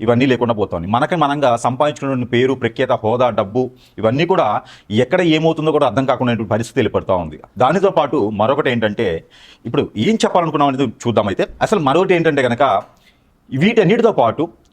ఇవన్నీ లేకుండా పోతుంది మనకి మనంగా సంపాదించుకున్న పేరు ప్రఖ్యాత హోదా డబ్బు ఇవన్నీ కూడా ఎక్కడ ఏమవుతుందో కూడా అర్థం కాకుండా పరిస్థితి ఏర్పడుతూ ఉంది. దానితో పాటు మరొకటి ఏంటంటే ఇప్పుడు ఏం చెప్పాలనుకున్నాం అనేది చూద్దాం అయితే. అసలు మరొకటి ఏంటంటే కనుక వీటన్నిటితో పాటు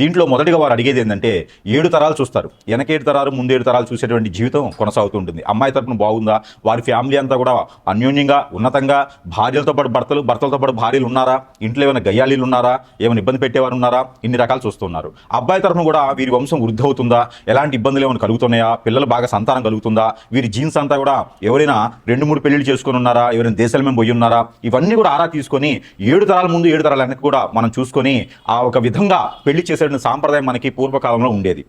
దీంట్లో మొదటిగా వారు అడిగేది ఏంటంటే ఏడు తరాలు చూస్తారు. వెనకేడు తరాలు ముందేడు తరాలు చూసేటువంటి జీవితం కొనసాగుతుంటుంది అమ్మాయి తరపున బాగుందా? వారి ఫ్యామిలీ అంతా కూడా అన్యోన్యంగా ఉన్నతంగా భార్యలతో పాటు భర్తలు భర్తలతో పాటు భార్యలు ఉన్నారా? ఇంట్లో ఏమైనా గయ్యాలీలు ఉన్నారా? ఏమైనా ఇబ్బంది పెట్టేవారు ఉన్నారా? ఇన్ని రకాలు చూస్తున్నారు అబ్బాయి తరపున కూడా వీరి వంశం వృద్ధి అవుతుందా ఎలాంటి ఇబ్బందులు ఏమైనా కలుగుతున్నాయా? పిల్లలు బాగా సంతానం కలుగుతుందా? వీరి జీన్స్ అంతా కూడా ఎవరైనా రెండు మూడు పెళ్ళిళ్ళు చేసుకుని ఉన్నారా? ఎవరైనా దేశాల మేము పోయి ఉన్నారా? ఇవన్నీ కూడా ఆరా తీసుకొని ఏడు తరాల ముందు ఏడు తరాల వెనక్కి కూడా మనం చూసుకొని ఆ ఒక విధంగా పెళ్ళి చేసే సాంప్రదాయం మనకి పూర్వకాలంలో ఉండేది.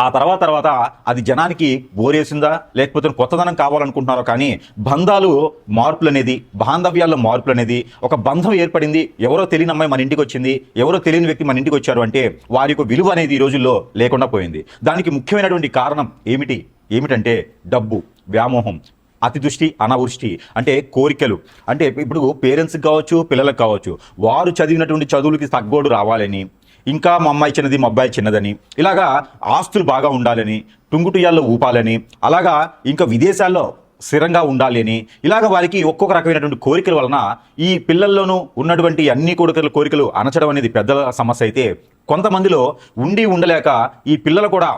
ఆ తర్వాత తర్వాత అది జనానికి బోరేసిందా లేకపోతే కొత్తదనం కావాలనుకుంటున్నారో కానీ బంధాలు మార్పులు అనేది బాంధవ్యాల్లో మార్పులు అనేది ఒక బంధం ఏర్పడింది ఎవరో తెలియని అమ్మాయి మన ఇంటికి వచ్చింది ఎవరో తెలియని వ్యక్తి మన ఇంటికి వచ్చారు అంటే వారి యొక్క విలువ అనేది ఈ రోజుల్లో లేకుండా పోయింది. దానికి ముఖ్యమైనటువంటి కారణం ఏమిటి? ఏమిటంటే డబ్బు వ్యామోహం అతిదృష్టి అనావృష్టి అంటే కోరికలు. అంటే ఇప్పుడు పేరెంట్స్కి కావచ్చు పిల్లలకు కావచ్చు వారు చదివినటువంటి చదువులకి తగ్గోడు రావాలని ఇంకా మా అమ్మాయి చిన్నది మా అబ్బాయి చిన్నదని. ఇలాగా ఆస్తులు బాగా ఉండాలని టుంగుటుయాల్లో ఊపాలని అలాగా ఇంకా విదేశాల్లో స్థిరంగా ఉండాలి అని ఇలాగ వారికి ఒక్కొక్క రకమైనటువంటి కోరికల వలన ఈ పిల్లల్లోనూ ఉన్నటువంటి అన్ని కోరికలు కోరికలు అనచడం అనేది పెద్దల సమస్య అయితే కొంతమందిలో ఉండి ఉండలేక ఈ పిల్లలు కూడా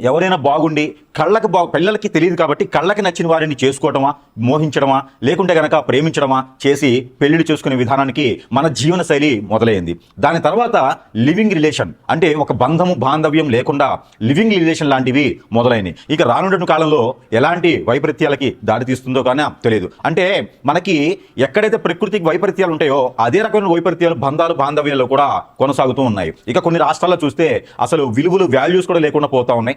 ఎవరైనా బాగుండి కళ్ళకి బా పిల్లలకి తెలియదు కాబట్టి కళ్ళకి నచ్చిన వారిని చేసుకోవటమా మోహించడమా లేకుంటే గనక ప్రేమించడమా చేసి పెళ్ళిళ్ళు చేసుకునే విధానానికి మన జీవన శైలి మొదలైంది. దాని తర్వాత లివింగ్ రిలేషన్ అంటే ఒక బంధము బాంధవ్యం లేకుండా లివింగ్ రిలేషన్ లాంటివి మొదలైనవి ఇక రానున్న కాలంలో ఎలాంటి వైపరీత్యాలకి దారి తీస్తుందో కానీ తెలియదు. అంటే మనకి ఎక్కడైతే ప్రకృతికి వైపరీత్యాలు ఉంటాయో అదే రకమైన వైపరీత్యాలు బంధాలు బాంధవ్యాలు కూడా కొనసాగుతూ ఉన్నాయి. ఇక కొన్ని రాష్ట్రాల్లో చూస్తే అసలు విలువలు వాల్యూస్ కూడా లేకుండా పోతా ఉన్నాయి.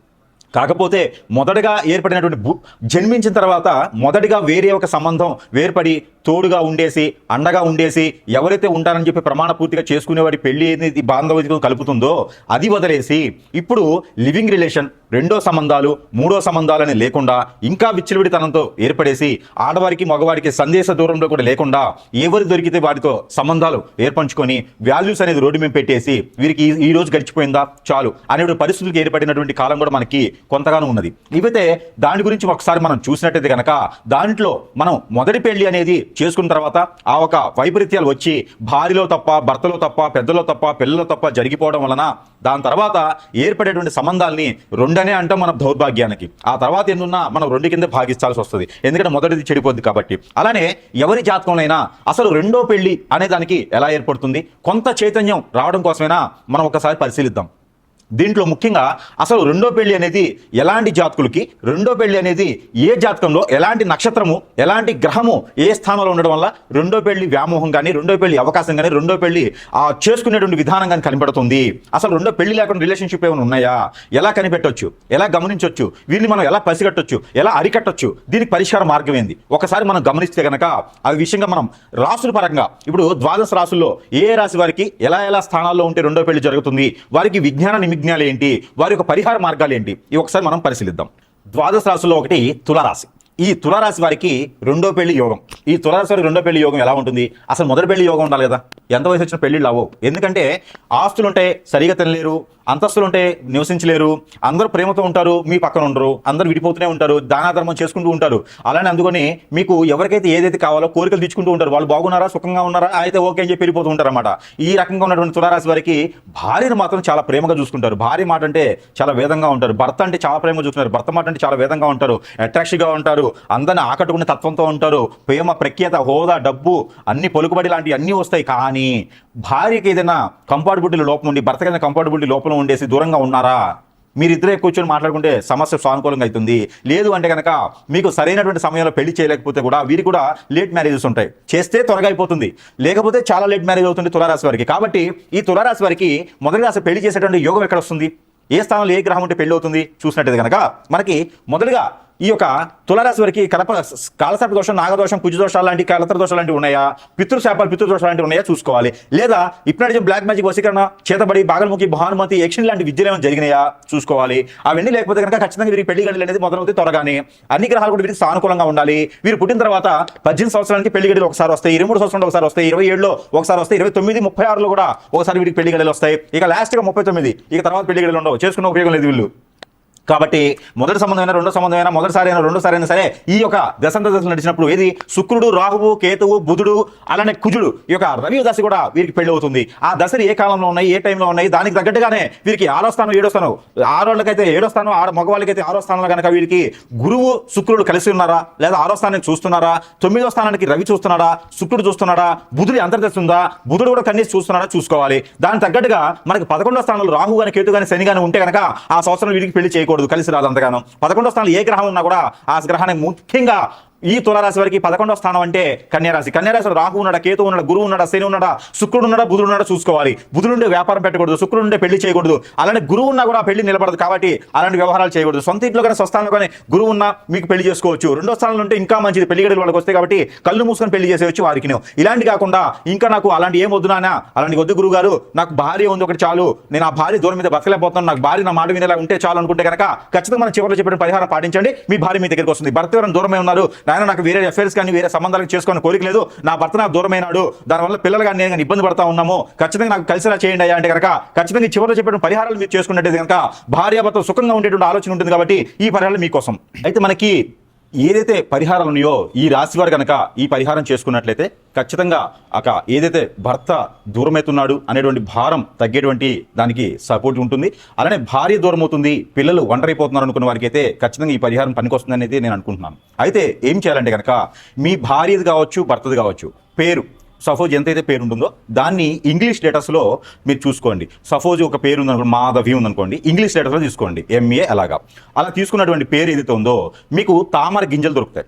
కాకపోతే మొదటగా ఏర్పడినటువంటి జన్మించిన తర్వాత మొదటిగా వేరే ఒక సంబంధం వేర్పడి తోడుగా ఉండేసి అండగా ఉండేసి ఎవరైతే ఉంటారని చెప్పి ప్రమాణ పూర్తిగా చేసుకునేవాడి పెళ్ళి అనేది బాంధవ్యం కలుపుతుందో అది వదిలేసి ఇప్పుడు లివింగ్ రిలేషన్ రెండో సంబంధాలు మూడో సంబంధాలని లేకుండా ఇంకా విచ్చలవిడితనంతో ఏర్పడేసి ఆడవారికి మగవారికి సందేశ దూరంలో కూడా లేకుండా ఎవరు దొరికితే వారితో సంబంధాలు ఏర్పంచుకొని వాల్యూస్ అనేది రోడ్డు మీద పెట్టేసి వీరికి ఈ- ఈ రోజు గడిచిపోయిందా? చాలు అనే పరిస్థితులకు ఏర్పడినటువంటి కాలం కూడా మనకి కొంతగానో ఉన్నది. ఇవైతే దాని గురించి ఒకసారి మనం చూసినట్టయితే కనుక దాంట్లో మనం మొదటి పెళ్ళి అనేది చేసుకున్న తర్వాత ఆ ఒక వైపరీత్యాలు వచ్చి భార్యలో తప్ప భర్తలో తప్ప పెద్దలో తప్ప పిల్లలో తప్ప జరిగిపోవడం వలన దాని తర్వాత ఏర్పడేటువంటి సంబంధాల్ని రెండనే అంటాం మన దౌర్భాగ్యానికి. ఆ తర్వాత ఎన్నున్నా మనం రెండు కింద భాగిస్తాల్సి వస్తుంది. ఎందుకంటే మొదటిది చెడిపోద్ది కాబట్టి. అలానే ఎవరి జాతకంలోనైనా అసలు రెండో పెళ్ళి అనే దానికి ఎలా ఏర్పడుతుంది? కొంత చైతన్యం రావడం కోసమైనా మనం ఒకసారి పరిశీలిద్దాం. దీంట్లో ముఖ్యంగా అసలు రెండో పెళ్ళి అనేది ఎలాంటి జాతకులకి రెండో పెళ్ళి అనేది ఏ జాతకంలో ఎలాంటి నక్షత్రము ఎలాంటి గ్రహము ఏ స్థానంలో ఉండడం వల్ల రెండో పెళ్ళి వ్యామోహం కానీ రెండో పెళ్ళి అవకాశం కానీ రెండో పెళ్ళి ఆ చేసుకునేటువంటి విధానం కానీ కనబడుతుంది అసలు రెండో పెళ్ళి లేకుండా రిలేషన్షిప్ ఏమైనా ఉన్నాయా? ఎలా కనిపెట్టొచ్చు? ఎలా గమనించవచ్చు వీరిని మనం ఎలా పసిగట్టొచ్చు ఎలా అరికట్టొచ్చు? దీనికి పరిష్కార మార్గం ఏంది? ఒకసారి మనం గమనిస్తే కనుక ఆ విషయంగా మనం రాసుల పరంగా ఇప్పుడు ద్వాదశ రాసుల్లో ఏ రాశి వారికి ఎలా ఎలా స్థానాల్లో ఉంటే రెండో పెళ్ళి జరుగుతుంది? వారికి విజ్ఞాన నిమిజ్ఞాలు ఏంటి? వారి యొక్క పరిహార మార్గాలు ఏంటి? ఇవి ఒకసారి మనం పరిశీలిద్దాం. ద్వాదశ రాశుల్లో ఒకటి తులారాశి. ఈ తులారాశి వారికి రెండో పెళ్ళి యోగం. ఈ తులారాశి వారికి రెండో పెళ్ళి యోగం ఎలా ఉంటుంది? అసలు మొదటి పెళ్ళి యోగం ఉండాలి కదా. ఎంత వయసు వచ్చిన పెళ్ళిళ్ళు అవ్వవు. ఎందుకంటే ఆస్తులు ఉంటే సరిగా తినలేరు అంతస్తులు ఉంటే నివసించలేరు అందరూ ప్రేమతో ఉంటారు మీ పక్కన ఉండరు అందరూ విడిపోతూనే ఉంటారు దానాధర్మం చేసుకుంటూ ఉంటారు. అలానే అందుకని మీకు ఎవరికైతే ఏదైతే కావాలో కోరికలు తెచ్చుకుంటూ ఉంటారు వాళ్ళు బాగున్నారా సుఖంగా ఉన్నారా అయితే ఓకే అని చెప్పి వెళ్ళిపోతూ ఉంటారు అనమాట ఈ రకంగా ఉన్నటువంటి తులారాశి వారికి భార్యను మాత్రం చాలా ప్రేమగా చూసుకుంటారు. భార్య మాట అంటే చాలా వేదంగా ఉంటారు. భర్త అంటే చాలా ప్రేమగా చూసుకుంటారు భర్త మాట అంటే చాలా వేదంగా ఉంటారు. అట్రాక్షన్గా ఉంటారు. అందరిని ఆకట్టుకునే తత్వంతో ఉంటారు. ప్రేమ ప్రఖ్యాత హోదా డబ్బు అన్ని పలుకుబడి లాంటివి అన్నీ వస్తాయి. కానీ భార్యకి ఏదైనా కంపార్టబిలిటీ లోపం ఉండి భర్త కింద కంపార్టబిలిటీ లోపల ఉండేసి దూరంగా ఉన్నారా? మీరిద్దరే కూర్చొని మాట్లాడుకుంటే సమస్య సానుకూలంగా అవుతుంది. లేదు అంటే కనుక మీకు సరైనటువంటి సమయంలో పెళ్ళి చేయలేకపోతే కూడా వీరికి కూడా లేట్ మ్యారేజెస్ ఉంటాయి. చేస్తే త్వరగా అయిపోతుంది. లేకపోతే చాలా లేట్ మ్యారేజ్ అవుతుంది తులారాశి వారికి. కాబట్టి ఈ తులారాశి వారికి మొదటి రాశి పెళ్ళి చేసేటువంటి యోగం ఎక్కడ వస్తుంది? ఏ స్థానంలో ఏ గ్రహం ఉంటే పెళ్ళి అవుతుంది? చూసినట్టయితే కనుక మనకి మొదటిగా ఈ యొక్క తులరాశి వారికి కలప కాలసర్ప దోషం నాగదోషం కుజ దోషాలు లాంటి కలతర దోషాలు లాంటివి ఉన్నాయా? పితృశాపాలు పితృదోషాలు లాంటివి ఉన్నాయా? చూసుకోవాలి. లేదా ఇప్నాటిజం బ్లాక్ మ్యాజిక్ వశీకరణ చేతబడి బాగల్ముఖి భానుమతి యక్షిణి లాంటి విద్యలు ఏమైనా జరిగినాయా? చూసుకోవాలి. అవన్నీ లేకపోతే కనుక ఖచ్చితంగా వీరికి పెళ్ళి గడిలు అనేది మొదలవుతాయి త్వరగానే. అన్ని గ్రహాలు కూడా వీరికి సానుకూలంగా ఉండాలి. వీరు పుట్టిన తర్వాత పద్దెనిమిది సంవత్సరాలకి పెళ్ళి గడిలు ఒకసారి వస్తాయి. ఇరవై మూడు సంవత్సరాలు ఒకసారి వస్తాయి. ఇరవై ఏడులో ఒకసారి వస్తాయి. ఇరవై తొమ్మిది ముప్పై ఆరులో కూడా ఒకసారి వీరికి పెళ్ళి గడిలు వస్తాయి. ఇక లాస్ట్గా ముప్పై తొమ్మిది. ఇక తర్వాత పెళ్ళి గడిలు ఉండవు. చేసుకున్న ఉపయోగం లేదు వీళ్ళు. కాబట్టి మొదటి సంబంధమైన రెండో సంబంధమైన మొదటిసారి అయినా రెండోసారి అయినా సరే ఈ యొక్క దశంత దశలు నడిచినప్పుడు ఏది? శుక్రుడు రాహువు కేతువు బుధుడు అలానే కుజుడు ఈ యొక్క రవి దశ కూడా వీరికి పెళ్ళి అవుతుంది. ఆ దశలు ఏ కాలంలో ఉన్నాయి? ఏ టైంలో ఉన్నాయి? దానికి తగ్గట్టుగానే వీరికి ఆరో స్థానం ఏడో స్థానం. ఆరోళ్ళకైతే ఏడో స్థానం ఆరు మగవాళ్ళకైతే ఆరో స్థానంలో కనుక వీరికి గురువు శుక్రుడు కలిసి ఉన్నారా? లేదా ఆరో స్థానానికి చూస్తున్నారా? తొమ్మిదో స్థానానికి రవి చూస్తున్నాడా? శుక్రుడు చూస్తున్నాడా? బుధుడి అంతర్దశ ఉందా? బుధుడు కూడా కన్నీసి చూస్తున్నాడా? చూసుకోవాలి. దానికి తగ్గట్టుగా మనకి పదకొండో స్థానంలో రాహు కానీ కేతు కానీ శని కానీ ఉంటే కనుక ఆ సంవత్సరం వీరికి పెళ్ళి చేయకూడదు. కలిసి రాదు అంతగానో. పదకొండో స్థానంలో ఏ గ్రహం ఉన్నా కూడా ఆ గ్రహాన్ని ముఖ్యంగా ఈ తులారాశి వారికి పదకొండవ స్థానం అంటే కన్యారాశి. కన్యారాశిలో రాహు ఉన్నాడా కేతు ఉన్నాడా గురువు ఉన్నాడా శని ఉన్నాడా శుక్రుడు ఉన్నాడా బుధుడు ఉన్నాడా చూసుకోవాలి. బుధుడు నుండి వ్యాపారం పెట్టకూడదు శుక్రుడు నుండి పెళ్ళి చేయకూడదు. అలానే గురువు ఉన్నా కూడా పెళ్ళి నిలబడదు కాబట్టి అలాంటి వ్యవహారాలు చేయకూడదు. సొంత ఇంట్లో కానీ స్వస్థానంలో కానీ గురువు ఉన్నా మీకు పెళ్ళి చేసుకోవచ్చు. రెండో స్థానంలో ఉంటే ఇంకా మంచిది పెళ్ళి గడులు వాళ్ళకి వస్తాయి కాబట్టి కళ్ళు మూసుకొని పెళ్ళి చేసేవచ్చు వారికి ఇలాంటి కాకుండా ఇంకా నాకు అలాంటి ఏం వద్దు అలాంటి వద్దు గురువు గారు నాకు భార్య ఉంది ఒకటి చాలు. నేను ఆ భార్య దూరం మీద బతకలేకపోతున్నాను నాకు భార్య నా మాట వినేలా ఉంటే చాలు అనుకుంటే కనుక ఖచ్చితంగా మనం చివరిలో చెప్పిన పరిహారం పాటించండి. మీ భార్య మీ దగ్గరికి వస్తుంది. భర్త ఎవరైనా దూరమే ఉన్నారు నాయన నాకు వేరే అఫేర్స్ కానీ వేరే సంబంధాలు చేసుకునే కోరిక లేదు. నా భర్త నాకు దూరమైనాడు. దానివల్ల పిల్లలు కానీ నేను కానీ ఇబ్బంది పడతా ఉన్నాము. ఖచ్చితంగా నాకు కలిసిలా చేయండి అయ్యా అంటే కనుక ఖచ్చితంగా ఈ చివరిలో చెప్పిన పరిహారాలు మీరు చేసుకున్నట్టు కనుక భార్యాభర్త సుఖంగా ఉండేటువంటి ఆలోచన ఉంటుంది కాబట్టి ఈ పరిహారాలు మీకోసం. అయితే మనకి ఏదైతే పరిహారాలు ఉన్నాయో ఈ రాశి వారు కనుక ఈ పరిహారం చేసుకున్నట్లయితే ఖచ్చితంగా అక ఏదైతే భర్త దూరమవుతున్నాడు అనేటువంటి భారం తగ్గేటువంటి దానికి సపోర్ట్ ఉంటుంది. అలానే భార్య దూరం అవుతుంది పిల్లలు ఒంటరైపోతున్నారు అనుకున్న వారికి అయితే ఖచ్చితంగా ఈ పరిహారం పనికొస్తుంది అనేది నేను అనుకుంటున్నాను. అయితే ఏం చేయాలంటే కనుక మీ భార్యది కావచ్చు భర్తది కావచ్చు పేరు సపోజ్ ఎంతైతే పేరు ఉంటుందో దాన్ని ఇంగ్లీష్ లెటర్స్లో మీరు చూసుకోండి. సపోజ్ ఒక పేరు ఉందనుకోండి మాధవి ఉందనుకోండి ఇంగ్లీష్ లెటర్స్లో తీసుకోండి. ఎంఏ అలాగా. అలా తీసుకున్నటువంటి పేరు ఏదైతే ఉందో మీకు తామర గింజలు దొరుకుతాయి.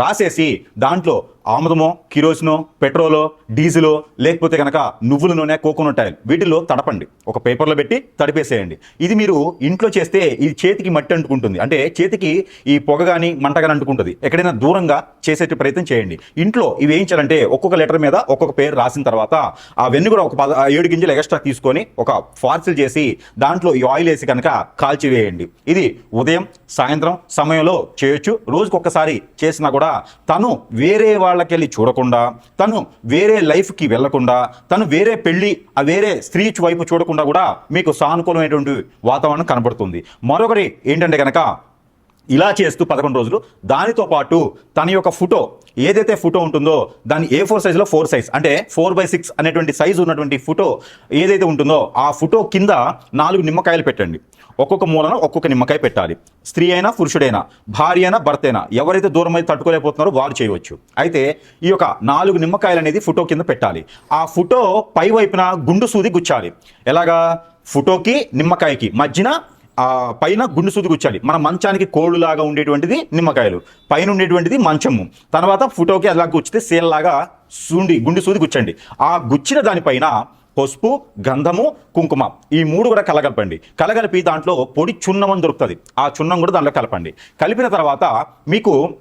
రాసేసి దాంట్లో ఆముదమో కిరోసినో పెట్రోలో డీజిలో లేకపోతే కనుక నువ్వుల నూనె కోకోనట్ ఆయిల్ వీటిలో తడపండి. ఒక పేపర్లో పెట్టి తడిపేసేయండి. ఇది మీరు ఇంట్లో చేస్తే ఇది చేతికి మట్టి అంటుకుంటుంది. అంటే చేతికి ఈ పొగ కానీ మంట కానీ అంటుకుంటుంది. ఎక్కడైనా దూరంగా చేసే ప్రయత్నం చేయండి. ఇంట్లో ఇవి వేయించాలంటే ఒక్కొక్క లెటర్ మీద ఒక్కొక్క పేరు రాసిన తర్వాత అవన్నీ కూడా ఒక పద ఏడు గింజలు ఎక్స్ట్రా తీసుకొని ఒక ఫార్సిల్ చేసి దాంట్లో ఈ ఆయిల్ వేసి కనుక కాల్చివేయండి. ఇది ఉదయం సాయంత్రం సమయంలో చేయొచ్చు. రోజుకొకసారి చేసినా కూడా తను వేరే వాళ్ళకెళ్ళి చూడకుండా తను వేరే లైఫ్కి వెళ్ళకుండా తను వేరే పెళ్ళి ఆ వేరే స్త్రీ వైపు చూడకుండా కూడా మీకు సానుకూలమైనటువంటి వాతావరణం కనబడుతుంది. మరొకటి ఏంటంటే కనుక ఇలా చేస్తూ పదకొండు రోజులు దానితో పాటు తన యొక్క ఫోటో ఏదైతే ఫోటో ఉంటుందో దాని ఏ ఫోర్ సైజులో? Four size. అంటే ఫోర్ బై సిక్స్ అనేటువంటి సైజు ఉన్నటువంటి ఫోటో ఏదైతే ఉంటుందో ఆ ఫోటో కింద నాలుగు నిమ్మకాయలు పెట్టండి. ఒక్కొక్క మూలన ఒక్కొక్క నిమ్మకాయ పెట్టాలి. స్త్రీ అయినా పురుషుడైనా భార్య అయినా భర్త అయినా ఎవరైతే దూరం అయితే తట్టుకోలేకపోతున్నారో వారు చేయవచ్చు. అయితే ఈ యొక్క నాలుగు నిమ్మకాయలు అనేది ఫోటో కింద పెట్టాలి. ఆ ఫోటో పై వైపున గుండు సూది గుచ్చాలి. ఎలాగా? ఫోటోకి నిమ్మకాయకి మధ్యన పైన గుండు సూది గుచ్చాలి. మన మంచానికి కోళ్ళులాగా ఉండేటువంటిది నిమ్మకాయలు. పైన ఉండేటువంటిది మంచము. తర్వాత ఫోటోకి అలా గుచ్చితే సేల్ లాగా సూండి గుండు సూది గుచ్చండి. ఆ గుచ్చిన దానిపైన పసుపు గంధము కుంకుమ. ఈ మూడు కూడా కలగలపండి. కలగలిపి దాంట్లో పొడి చున్నం అని దొరుకుతుంది. ఆ చున్నం కూడా దాంట్లో కలపండి. కలిపిన తర్వాత మీకు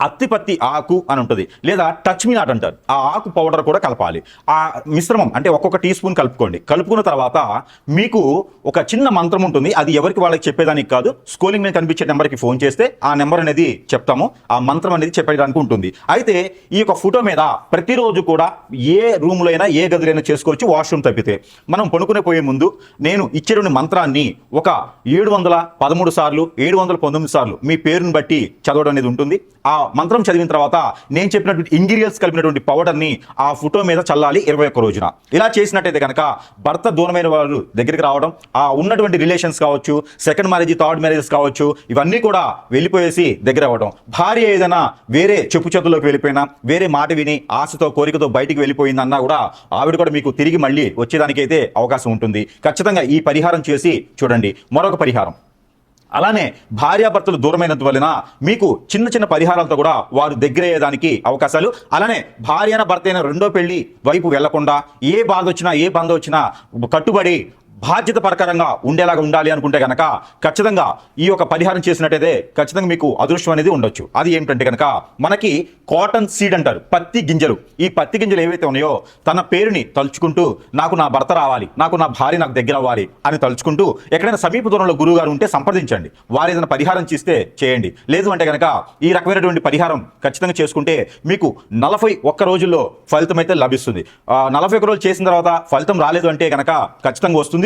అత్తిపత్తి ఆకు అని ఉంటుంది. లేదా టచ్ మీ నాట్ అంటారు. ఆ ఆకు పౌడర్ కూడా కలపాలి. ఆ మిశ్రమం అంటే ఒక్కొక్క టీ స్పూన్ కలుపుకోండి. కలుపుకున్న తర్వాత మీకు ఒక చిన్న మంత్రం ఉంటుంది. అది ఎవరికి వాళ్ళకి చెప్పేదానికి కాదు. స్కూలింగ్ మీద కనిపించే నెంబర్కి ఫోన్ చేస్తే ఆ నెంబర్ అనేది చెప్తాము. ఆ మంత్రం అనేది చెప్పడానికి ఉంటుంది. అయితే ఈ యొక్క ఫోటో మీద ప్రతిరోజు కూడా ఏ రూమ్లో అయినా ఏ గదిలైనా చేసుకోవచ్చు వాష్రూమ్ తప్పితే. మనం పడుకునే పోయే ముందు నేను ఇచ్చేటువంటి మంత్రాన్ని ఒక ఏడు వందల పదమూడు సార్లు ఏడు వందల పంతొమ్మిది సార్లు మీ పేరుని బట్టి చదవడం అనేది ఉంటుంది. ఆ మంత్రం చదివిన తర్వాత నేను చెప్పినటువంటి ఇంగ్రీడియంట్స్ కలిపినటువంటి పౌడర్ని ఆ ఫోటో మీద చల్లాలి ఇరవై ఒక్క రోజున. ఇలా చేసినట్టయితే కనుక భర్త దూరమైన వాళ్ళు దగ్గరికి రావడం ఆ ఉన్నటువంటి రిలేషన్స్ కావచ్చు సెకండ్ మ్యారేజ్ థర్డ్ మ్యారేజెస్ కావచ్చు ఇవన్నీ కూడా వెళ్ళిపోయేసి దగ్గర అవ్వడం భార్య ఏదైనా వేరే చెప్పు చేతుల్లోకి వెళ్ళిపోయినా వేరే మాట విని ఆశతో కోరికతో బయటికి వెళ్ళిపోయిందన్నా కూడా ఆవిడ కూడా మీకు తిరిగి మళ్ళీ వచ్చేదానికైతే అవకాశం ఉంటుంది. ఖచ్చితంగా ఈ పరిహారం చేసి చూడండి. మరొక పరిహారం. అలానే భార్యాభర్తలు దూరమైనంత వలన మీకు చిన్న చిన్న పరిహారాలతో కూడా వారు దగ్గరయ్యేదానికి అవకాశాలు. అలానే భార్యన భర్త అయిన రెండో పెళ్ళి వైపు వెళ్ళకుండా ఏ బాధ వచ్చినా ఏ బంధ వచ్చినా కట్టుబడి బాధ్యత ప్రకారంగా ఉండేలాగా ఉండాలి అనుకుంటే కనుక ఖచ్చితంగా ఈ యొక్క పరిహారం చేసినట్టయితే ఖచ్చితంగా మీకు అదృష్టం అనేది ఉండొచ్చు. అది ఏమిటంటే కనుక మనకి కాటన్ సీడ్ అంటారు పత్తి గింజలు. ఈ పత్తి గింజలు ఏవైతే ఉన్నాయో తన పేరుని తలుచుకుంటూ నాకు నా భర్త రావాలి నాకు నా భార్య నాకు దగ్గర అవ్వాలి అని తలుచుకుంటూ ఎక్కడైనా సమీప దూరంలో గురువు గారు ఉంటే సంప్రదించండి. వారు ఏదైనా పరిహారం చేస్తే చేయండి. లేదు అంటే కనుక ఈ రకమైనటువంటి పరిహారం ఖచ్చితంగా చేసుకుంటే మీకు నలభై ఒక్క రోజుల్లో ఫలితం అయితే లభిస్తుంది. నలభై ఒక్క రోజులు చేసిన తర్వాత ఫలితం రాలేదు అంటే కనుక ఖచ్చితంగా వస్తుంది.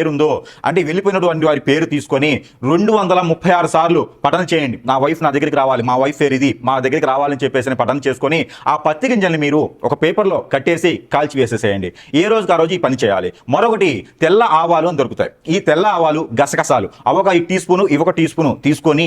పేరుందో అంటే వెళ్ళిపోయినటువంటి వారి పేరు తీసుకొని రెండు వందల ముప్పై ఆరు సార్లు పఠనం చేయండి. నా వైఫ్ నా దగ్గరికి రావాలి. మా వైఫ్ పేరు ఇది. మా దగ్గరికి రావాలని చెప్పేసి పఠనం చేసుకొని ఆ పత్తి గింజల్ని మీరు ఒక పేపర్లో కట్టేసి కాల్చి వేసేసేయండి. ఏ రోజుకి ఆ రోజు ఈ పని చేయాలి? మరొకటి తెల్ల ఆవాలు అని దొరుకుతాయి. ఈ తెల్ల ఆవాలు గసగసాలు. అవొక ఈ టీ స్పూను ఇవొక టీ స్పూను తీసుకొని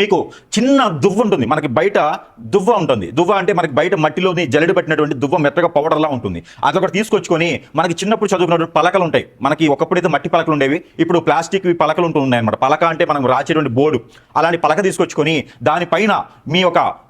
మీకు చిన్న దువ్వ ఉంటుంది. మనకి బయట దువ్వ ఉంటుంది. దువ్వ అంటే మనకి బయట మట్టిలోని జల్లెడ పెట్టినటువంటి దువ్వ మెత్తగా పౌడర్లా ఉంటుంది. అది ఒకటి తీసుకొచ్చుకొని మనకి చిన్నప్పుడు చదువుకున్నటువంటి పలకలు ఉంటాయి. మనకి ఒకప్పుడైతే మట్టి పలకలు ఉండేవి. ఇప్పుడు ప్లాస్టిక్ పలకలు ఉంటున్నాయి అనమాట పలక అంటే మనం రాచేటువంటి బోర్డు. అలాంటి పలక తీసుకొచ్చుకొని దానిపైన మీ యొక్క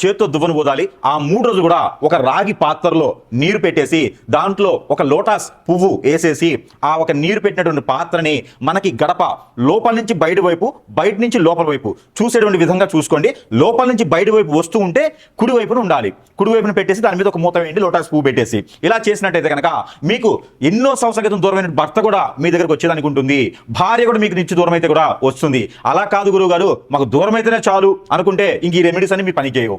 చేత్తో దువ్వను ఊదాలి. ఆ మూడు రోజులు కూడా ఒక రాగి పాత్రలో నీరు పెట్టేసి దాంట్లో ఒక లోటాస్ పువ్వు వేసేసి ఆ ఒక నీరు పెట్టినటువంటి పాత్రని మనకి గడప లోపల నుంచి బయట వైపు బయట నుంచి లోపల వైపు చూసేటువంటి విధంగా చూసుకోండి. లోపల నుంచి బయట వైపు వస్తూ ఉంటే కుడి వైపున ఉండాలి. కుడి వైపున పెట్టేసి దాని మీద ఒక మూత వేయండి లోటాస్ పువ్వు పెట్టేసి. ఇలా చేసినట్టయితే కనుక మీకు ఎన్నో సంవత్సరాల క్రితం దూరమైన భర్త కూడా మీ దగ్గరకు వచ్చేదానికి ఉంటుంది. భార్య కూడా మీకు నుంచి దూరం అయితే కూడా వస్తుంది. అలా కాదు గురువు గారు మాకు దూరం అయితేనే చాలు అనుకుంటే ఇంక ఈ రెమెడీస్ అని మీ పని చేయవు.